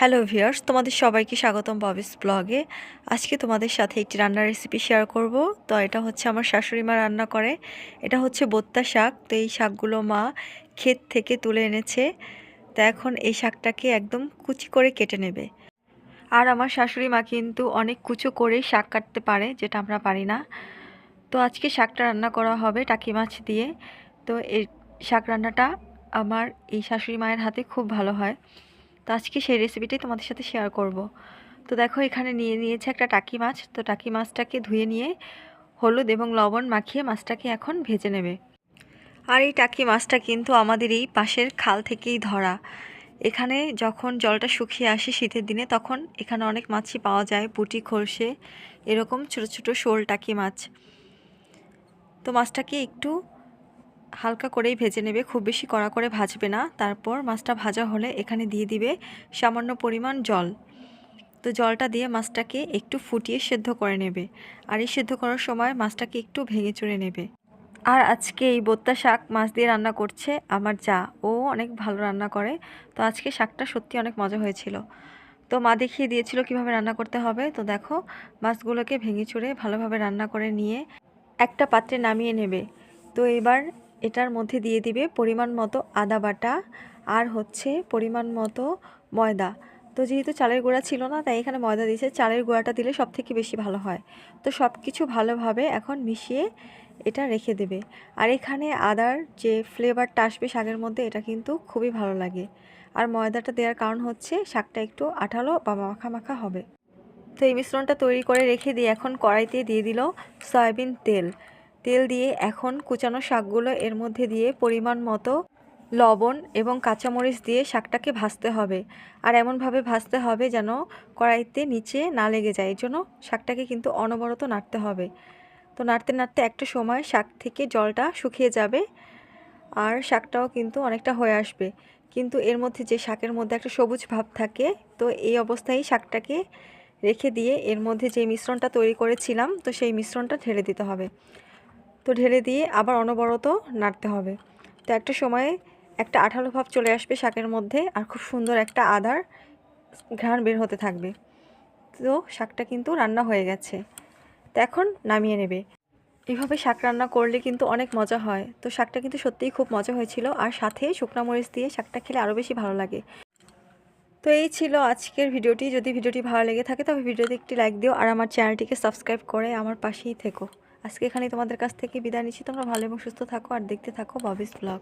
Hello viewers তোমাদের সবাইকে স্বাগতম ববিস ব্লগে আজকে তোমাদের সাথে একটি রান্নার রেসিপি শেয়ার করব। তো এটা হচ্ছে আমার শাশুড়ি মা রান্না করে। এটা হচ্ছে বোত্তা শাক। তো এই শাকগুলো মা ক্ষেত থেকে তুলে এনেছে। তো এখন এই শাকটাকে একদম কুচি করে কেটে নেবে। আর আমার শাশুড়ি মা কিন্তু অনেক কুচো করে শাক কাটতে পারে, যেটা আমরা পারি না। তো আজকে শাকটা রান্না করা হবে টাকি মাছ দিয়ে। তো এই শাক রান্নাটা আমার এই শাশুড়ি মায়ের হাতে খুব ভালো হয়। তো আজকে সেই রেসিপিটাই তোমাদের সাথে শেয়ার করব। তো দেখো এখানে নিয়ে নিয়েছে একটা টাকি মাছ। তো টাকি মাছটাকে ধুয়ে নিয়ে হলুদ এবং লবণ মাখিয়ে মাছটাকে এখন ভেজে নেবে। আর এই টাকি মাছটা কিন্তু আমাদের এই পাশের খাল থেকেই ধরা। এখানে যখন জলটা শুকিয়ে আসে শীতের দিনে, তখন এখানে অনেক মাছই পাওয়া যায়। পুঁটি, খলসে, এরকম ছোট ছোট শোল টাকি মাছ। তো মাছটাকে একটু হালকা করেই ভেজে নেবে, খুব বেশি কড়া করে ভাজবে না। তারপর মাছটা ভাজা হলে এখানে দিয়ে দিবে সামান্য পরিমাণ জল। তো জলটা দিয়ে মাছটাকে একটু ফুটিয়ে সেদ্ধ করে নেবে। আর এই সেদ্ধ করার সময় মাছটাকে একটু ভেঙে চুড়ে নেবে। আর আজকে এই বোত্তা শাক মাছ দিয়ে রান্না করছে আমার যা। ও অনেক ভালো রান্না করে। তো আজকে শাকটা সত্যি অনেক মজা হয়েছিল। তো মা দেখিয়ে দিয়েছিল কীভাবে রান্না করতে হবে। তো দেখো, মাছগুলোকে ভেঙে চুড়ে ভালোভাবে রান্না করে নিয়ে একটা পাত্রে নামিয়ে নেবে। তো এবার এটার মধ্যে দিয়ে দিবে পরিমাণ মতো আদা বাটা আর হচ্ছে পরিমাণ মতো ময়দা। তো যেহেতু চালের গুঁড়া ছিল না, তাই এখানে ময়দা দিয়েছে। চালের গুঁড়াটা দিলে সব থেকে বেশি ভালো হয়। তো সব কিছু ভালোভাবে এখন মিশিয়ে এটা রেখে দেবে। আর এখানে আদার যে ফ্লেভারটা আসবে শাকের মধ্যে, এটা কিন্তু খুবই ভালো লাগে। আর ময়দাটা দেওয়ার কারণ হচ্ছে শাকটা একটু আঠালো বা মাখা মাখা হবে। তো এই মিশ্রণটা তৈরি করে রেখে দিয়ে এখন কড়াইতে দিয়ে দিল সয়াবিন তেল। তেল দিয়ে এখন কুচানো শাকগুলো এর মধ্যে দিয়ে পরিমাণ মতো লবণ এবং কাঁচামরিচ দিয়ে শাকটাকে ভাজতে হবে। আর এমনভাবে ভাজতে হবে যেন কড়াইতে নিচে না লেগে যায়। এই জন্য শাকটাকে কিন্তু অনবরত নাড়তে হবে। তো নাড়তে নাড়তে একটা সময় শাক থেকে জলটা শুকিয়ে যাবে আর শাকটাও কিন্তু অনেকটা হয়ে আসবে। কিন্তু এর মধ্যে যে শাকের মধ্যে একটা সবুজ ভাব থাকে, তো এই অবস্থায় শাকটাকে রেখে দিয়ে এর মধ্যে যে মিশ্রণটা তৈরি করেছিলাম, তো সেই মিশ্রণটা ঢেলে দিতে হবে। তো ঢেলে দিয়ে আবার অনবরত নাড়তে হবে। তো একটা সময়ে একটা আঠালো ভাব চলে আসবে শাকের মধ্যে আর খুব সুন্দর একটা আদার ঘ্রাণ বের হতে থাকবে। তো শাকটা কিন্তু রান্না হয়ে গেছে। তো এখন নামিয়ে নেবে। এভাবে শাক রান্না করলে কিন্তু অনেক মজা হয়। তো শাকটা কিন্তু সত্যিই খুব মজা হয়েছিল আর সাথে শুকনো মরিচ দিয়ে শাকটা খেলে আরও বেশি ভালো লাগে। তো এই ছিল আজকের ভিডিওটি। যদি ভিডিওটি ভালো লেগে থাকে তবে ভিডিওতে একটি লাইক দিও আর আমার চ্যানেলটিকে সাবস্ক্রাইব করে আমার পাশেই থেকো। আজকে এখানে তোমাদের কাছ থেকে বিদায় নিচ্ছি। তোমরা ভালো এবং সুস্থ থাকো আর দেখতে থাকো ববিস ব্লগ